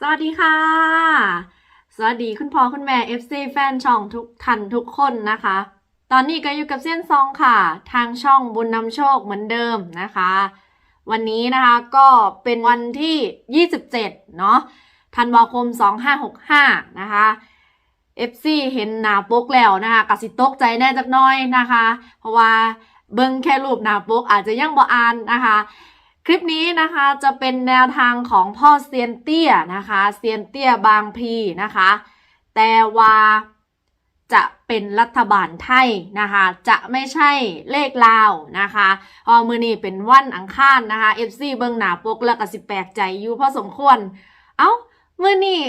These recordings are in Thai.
สวัสดีค่ะ สวัสดีคุณพ่อคุณแม่ FC แฟนช่องทุกท่านทุกคนนะคะ ตอนนี้ก็อยู่กับเส้นซองค่ะ ทางช่องบุญนำโชคเหมือนเดิมนะคะ วันนี้นะคะก็เป็นวันที่ 27 เนาะธันวาคม 2565 นะคะ FC เห็นหนาปกแล้วนะคะกสิตกใจแน่จักน้อยนะคะ เพราะว่าเบิ่งแค่รูปหนาปกอาจจะยังบ่อ่านนะคะ คลิปนี้นะคะจะเป็นแนวทางของพ่อเซียนเตี้ยนะคะเซียนเตี้ยบางพีนะคะ แต่ว่าจะเป็นรัฐบาลไทยนะคะ จะไม่ใช่เลขลาวนะคะพอมือนี้เป็นวันอังคารนะคะ FC เบิงหนาปกแล้วก็สิแปลกใจอยู่พอสมควร เอ้ามือนี้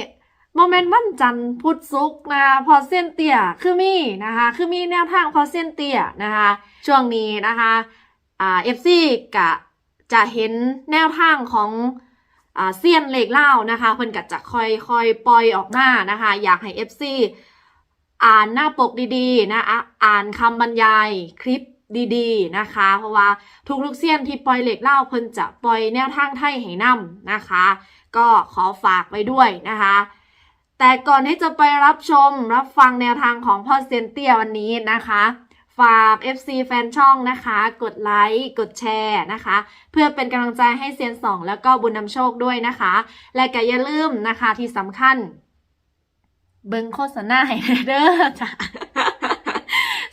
โมเมนต์วันจันทร์พุธศุกร์นะคะพอเซียนเตี้ยคือมีนะคะ คือมีแนวทางพอเซียนเตี้ยนะคะ ช่วงนี้นะคะอ่า FC กะ จะเห็นแนวทางของอเซียนเหล็กเล่านะคะเพิ่นก็จะค่อยๆปล่อยออกหน้านะคะ อยากให้ FC อ่านหน้าปกดีๆนะอ่านคำบรรยายคลิปดีๆนะคะ เพราะว่าทุกๆเซียนที่ปล่อยเหล็กเล่าเพิ่นจะปล่อยแนวทางไทยให้นำนะคะ ก็ขอฝากไว้ด้วยนะคะ แต่ก่อนที่จะไปรับชมรับฟังแนวทางของพ่อเซียนเตี้ยวันนี้นะคะ ฝาก FC แฟนช่องนะคะ กดไลค์กดแชร์นะคะ เพื่อเป็นกำลังใจให้เซียนสองแล้วก็บุญนำโชคด้วยนะคะ และก็อย่าลืมนะคะที่สำคัญ เบิ้งโฆษณาให้เด้อจ้ะ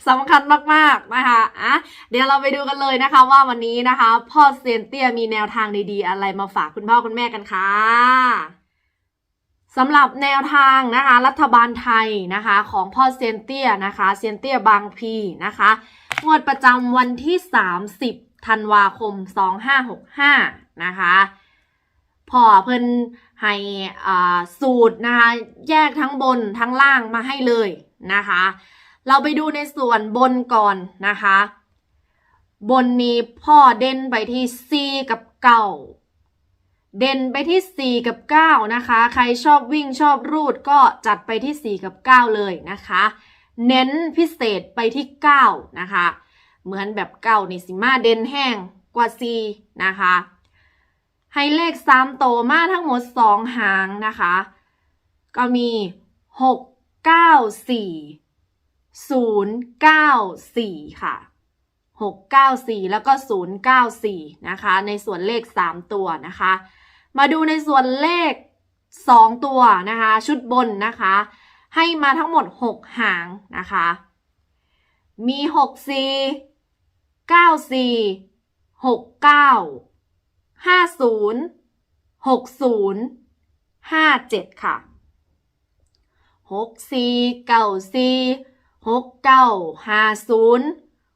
สำคัญมากๆนะคะอะเดี๋ยวเราไปดูกันเลยนะคะ ว่าวันนี้นะคะ พ่อเซียนเตี้ยมีแนวทางดีๆ อะไรมาฝากคุณพ่อคุณแม่กันค่ะ สำหรับแนวทางนะคะรัฐบาลไทยนะคะของพ่อเซนเตียนะคะเซนเตียบางพีนะคะงวดประจำวันที่ 30ธันวาคม 2565นะคะพอเพิ่นให้สูตรนะคะแยกทั้งบนทั้งล่างมาให้เลยนะคะเราไปดูในส่วนบนก่อนนะคะ บนนี้พ่อเด่นไปที่4กับ9 เด่นไปที่ 4 กับ 9 นะคะ ใครชอบวิ่งชอบรูดก็จัดไปที่ 4 กับ 9 เลยนะคะ เน้นพิเศษไปที่ 9 นะคะ เหมือนแบบเก้านี่สิมาเด่นแห้งกว่า 4 นะคะ ให้เลข 3 โตวมาทั้งหมด 2 หางนะคะ ก็มี 6 9 4 0 9 4 ค่ะ 6 9 4 แล้วก็ 0 9 4 นะคะ ในส่วนเลข 3 ตัวนะคะ มาดูในส่วนเลข 2 ตัวนะคะ ชุดบนนะคะ ให้มาทั้งหมด 6 หางนะคะ มี 6 4 9 4 6 9 5 0 6 0 5 7 ค่ะ 6 4 9 4 6 9 5 0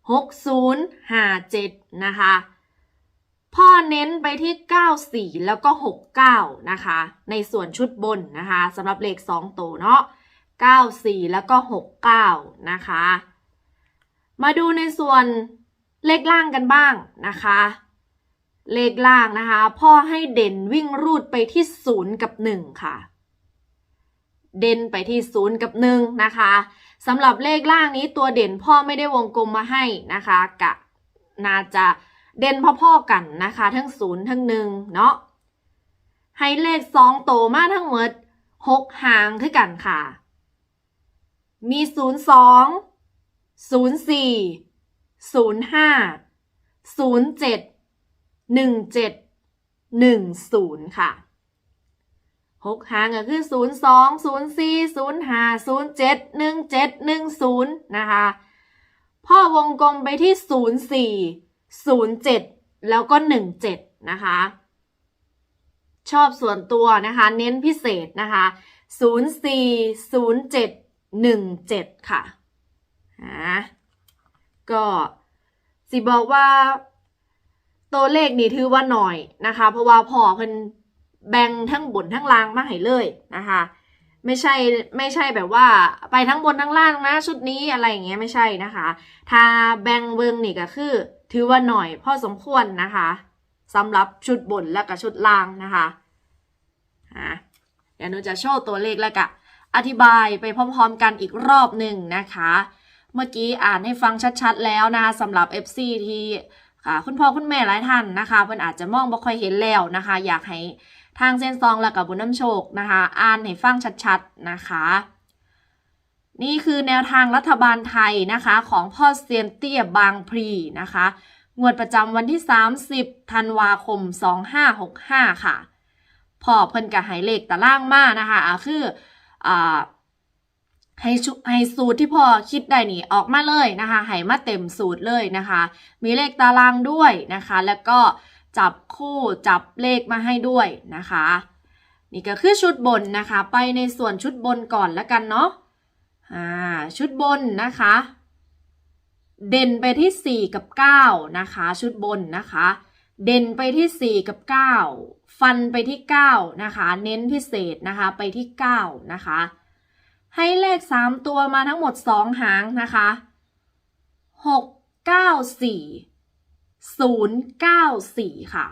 6 0 5 7 นะคะ เน้นไปที่ 94 แล้วก็ 69 นะคะ ในส่วนชุดบนนะคะสำหรับเลข 2 ตัวเนาะ 94 แล้วก็ 69 นะคะ มาดูในส่วนเลขล่างกันบ้างนะคะ เลขล่างนะคะ พ่อให้เด่นวิ่งรูดไปที่ 0 กับ 1 ค่ะ เด่นไปที่ 0 กับ 1 นะคะสำหรับเลขล่างนี้ตัวเด่นพ่อไม่ได้วงกลมมาให้นะคะกะน่าจะ เด่นพ่อๆกันนะคะ ทั้ง0ทั้ง1เนาะให้เลข2โตมาทั้งหมด6หางคือกันค่ะ มี0 2 0 4 0 5 0 7 1 7 1 0ค่ะหกหางก็คือศูนย์สองศูนย์สี่ศูนย์ห้าศูนย์เจ็ดหนึ่งเจ็ดหนึ่งศูนย์นะคะ พ่อวงกลมไปที่ศูนย์สี่ ศูนย์เจ็ดแล้วก็หนึ่งเจ็ดนะคะ ชอบส่วนตัวนะคะ เน้นพิเศษนะคะศูนย์สี่ศูนย์เจ็ดหนึ่งเจ็ดค่ะอ่าก็สิบอกว่า ตัวเลขนี่ถือว่าหน่อยนะคะ เพราะว่าพอเพิ่นแบ่งทั้งบนทั้งล่างมาให้เลยนะคะ ไม่ใช่ไม่ใช่แบบว่าไปทั้งบนทั้งล่างนะชุดนี้อะไรอย่างเงี้ยไม่ใช่นะคะ ถ้าแบ่งเบิงนี่ก็คือ ถือว่าหน่อยพอสมควรนะคะสำหรับชุดบนและก็ชุดล่างนะคะอะเดี๋ยวหนูจะโชว์ตัวเลขแล้วก็อธิบายไปพร้อมๆกันอีกรอบหนึ่งนะคะ เมื่อกี้อ่านให้ฟังชัดๆแล้วนะคะสำหรับ FC ที่ค่ะคุณพ่อคุณแม่หลายท่านนะคะเพิ่นอาจจะมองบ่ค่อยเห็นแล้วนะคะ อยากให้ ทางเส้นซองและกับบุญน้ำโชคนะคะ อ่านให้ฟังชัดๆนะคะ นี่คือแนวทางรัฐบาลไทยนะคะของพ่อเซียนเตี้ยบางพลีนะคะ งวดประจำวันที่ 30ธันวาคม 2565 ค่ะพ่อเพิ่นกับหายเลขตารางมานะคะอ่าคืออ่าให้ชุให้สูตรที่พ่อคิดได้นี่ออกมาเลยนะคะให้มาเต็มสูตรเลยนะคะ มีเลขตารางด้วยนะคะ แล้วก็ จับคู่จับเลขมาให้ด้วยนะคะ นี่ก็คือชุดบนนะคะ ไปในส่วนชุดบนก่อนแล้วกันเนาะอ่าชุดบนนะคะ เด่นไปที่ 4 กับ 9 นะคะ ชุดบนนะคะ เด่นไปที่ 4 กับ 9 ฟันไปที่ 9 นะคะ เน้นพิเศษนะคะไปที่ 9 นะคะ ให้เลข 3 ตัวมาทั้งหมด 2 หางนะคะ 6 9 4 0 9 4 ค่ะ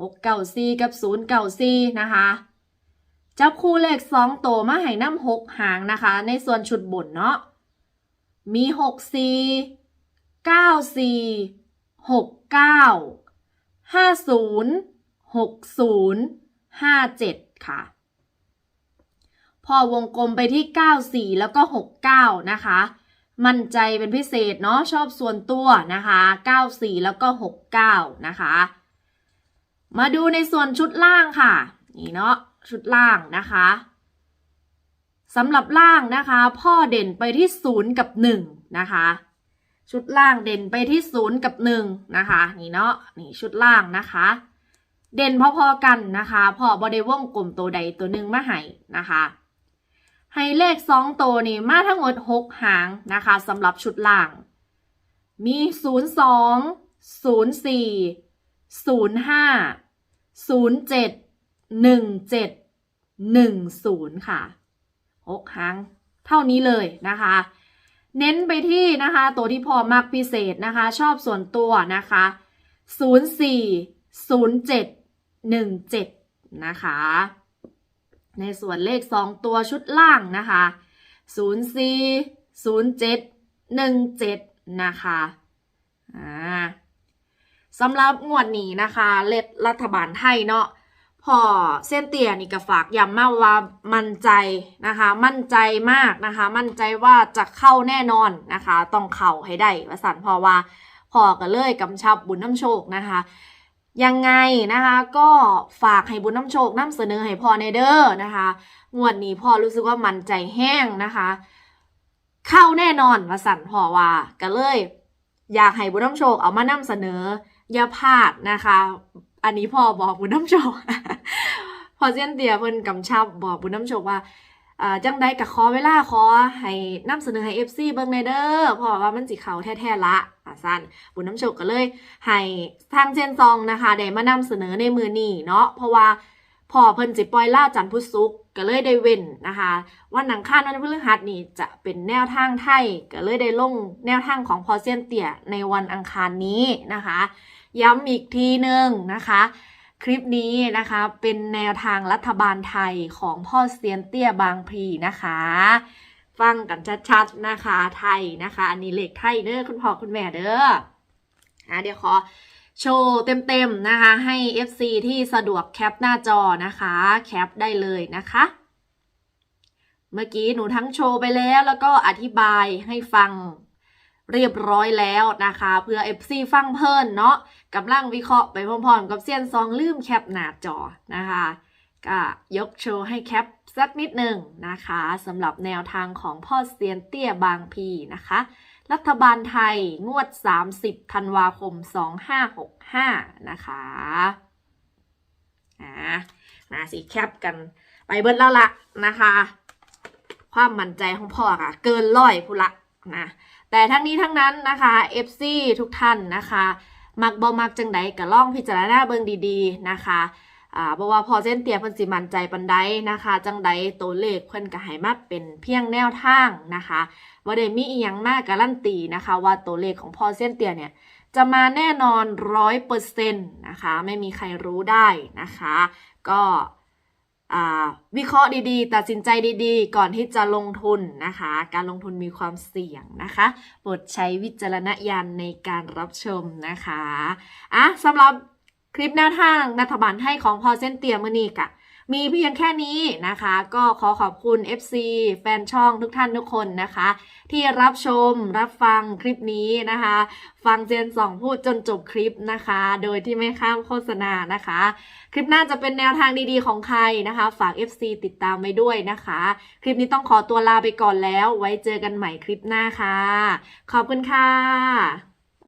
6 9 4 กับ 0 9 4 นะคะ จับคู่เลข2ตัวมาให้น้ำ6หางนะคะ ในส่วนชุดบนเนาะ มีหกสี่เก้าสี่หกเก้าห้าศูนย์หกศูนย์ห้าเจ็ดค่ะ พอวงกลมไปที่เก้าสี่แล้วก็หกเก้านะคะ มั่นใจเป็นพิเศษเนาะชอบส่วนตัวนะคะเก้าสี่แล้วก็หกเก้านะคะ มาดูในส่วนชุดล่างค่ะ นี่เนาะชุดล่างนะคะสำหรับล่างนะคะ พ่อเด่นไปที่ศูนย์กับหนึ่งนะคะ ชุดล่างเด่นไปที่ศูนย์กับหนึ่งนะคะ นี่เนาะนี่ชุดล่างนะคะ เด่นพอๆกันนะคะพ่อบอได้วงกลมตัวใดตัวหนึ่งมาให้นะคะ ให้เลขสองตัวนี่มาทั้งหมดหกหางนะคะสำหรับชุดล่าง มีศูนย์สองศูนย์สี่ศูนย์ห้าศูนย์เจ็ดหนึ่งเจ็ดหนึ่งศูนย์ค่ะหกหางเท่านี้เลยนะคะ เน้นไปที่นะคะ ตัวที่พอมากพิเศษนะคะ ชอบส่วนตัวนะคะ 04 07 17 นะคะ ในส่วนเลข 2 ตัวชุดล่างนะคะ 04 07 17 นะคะอ่าสำหรับงวดนี้นะคะเลขรัฐบาลไทยเนาะพอเส้นเตียนี่ก็ฝากย้ำมาว่ามั่นใจนะคะ มั่นใจมากนะคะ มั่นใจว่าจะเข้าแน่นอนนะคะ ต้องเข้าให้ได้วสันพอว่าพอก็เลยกำชับบุญน้ำโชคนะคะ ยังไงนะคะก็ฝากให้บุญน้ำโชคน้ำเสนอให้พ่อในเด้อนะคะงวดนี้พ่อรู้สึกว่ามันใจแห้งนะคะ เข้าแน่นอนวสันพอว่าก็เลย อยากให้บุญน้ำโชคเอามานำเสนอ อย่าพลาดนะคะ อันนี้พ่อบอกบุญน้ำโชคพอเส้นเตียเพิ่นกำชับบอกบุญน้ำโชคว่าจังใดกับขอเวลาขอให้นำเสนอให้ FC เบิ่งในเด้อพราะว่ามันสิเขาแท้ๆละ อะสั้นบุญน้ำโชคก็เลยให้ทางเส้นซองนะคะได้มานำเสนอในมือนี้เนาะเพราะว่าพอเพิ่นสิปล่อยล่าจันพุธศุกก็เลยได้เว้นนะคะวันอังคารวันพฤหัสนี่จะเป็นแนวทางไทยก็เลยได้ลงแนวทางของพอเซียนเตี่ยในวันอังคารนี้นะคะ ย้ำอีกทีหนึ่งนะคะ คลิปนี้นะคะเป็นแนวทางรัฐบาลไทยของพ่อเซียนเตี้ยบางพลีนะคะ ฟังกันชัดๆนะคะ ไทยนะคะ อันนี้เลขไทยเด้อคุณพ่อคุณแม่เด้ออะเดี๋ยวขอโชว์เต็มๆนะคะ ให้ FC ที่สะดวกแคปหน้าจอนะคะ แคปได้เลยนะคะ เมื่อกี้หนูทั้งโชว์ไปแล้ว แล้วก็อธิบายให้ฟังเรียบร้อยแล้วนะคะ เพื่อ FC ฟังเพลินเนาะกำลังวิเคราะห์ไปพร้อมๆ กับเซียนซองลืมแคปหน้าจอนะคะ ก็ยกโชว์ให้แคป สักนิดหนึ่งนะคะสำหรับแนวทางของพ่อเซียนเตี้ยบางพีนะคะ รัฐบาลไทยงวด 30ธันวาคม 2565 นะคะอ่ามาสิแคปกันไปเบิดแล้วละนะคะ ความมั่นใจของพ่อค่ะ เกินร้อยพุละนะแต่ทั้งนี้ทั้งนั้นนะคะ FC ทุกท่านนะคะ มักบ่มักจังใดก็ล่องพิจารณาเบิ่งดีๆนะคะ อ่าเพราะว่าพอเส้นเตียเพิ่นสิมั่นใจปันใดนะคะ จังใดตัวเลขเพิ่นก็ให้มาเป็นเพียงแนวทางนะคะบ่ได้มีอีหยังมากการันตีนะคะ ว่าตัวเลขของพอเส้นเตียเนี่ยจะมาแน่นอนร้อยเปอร์เซ็นต์นะคะ ไม่มีใครรู้ได้นะคะ ก็อ่าวิเคราะห์ดีๆ ตัดสินใจดีๆ ก่อนที่จะลงทุนนะคะ การลงทุนมีความเสี่ยงนะคะโปรดใช้วิจารณญาณในการรับชมนะคะอะสำหรับ คลิปแนวทางรัฐบาลให้ของพอเส้นเตียมือนีกะ มีเพียงแค่นี้นะคะ ก็ขอขอบคุณ FC แฟนช่องทุกท่านทุกคนนะคะ ที่รับชมรับฟังคลิปนี้นะคะ ฟังเจนสองพูดจนจบคลิปนะคะ โดยที่ไม่ข้ามโฆษณานะคะ คลิปหน้าจะเป็นแนวทางดีๆของใครนะคะ ฝาก FC ติดตามไว้ด้วยนะคะ คลิปนี้ต้องขอตัวลาไปก่อนแล้ว ไว้เจอกันใหม่คลิปหน้าค่ะ ขอบคุณค่ะ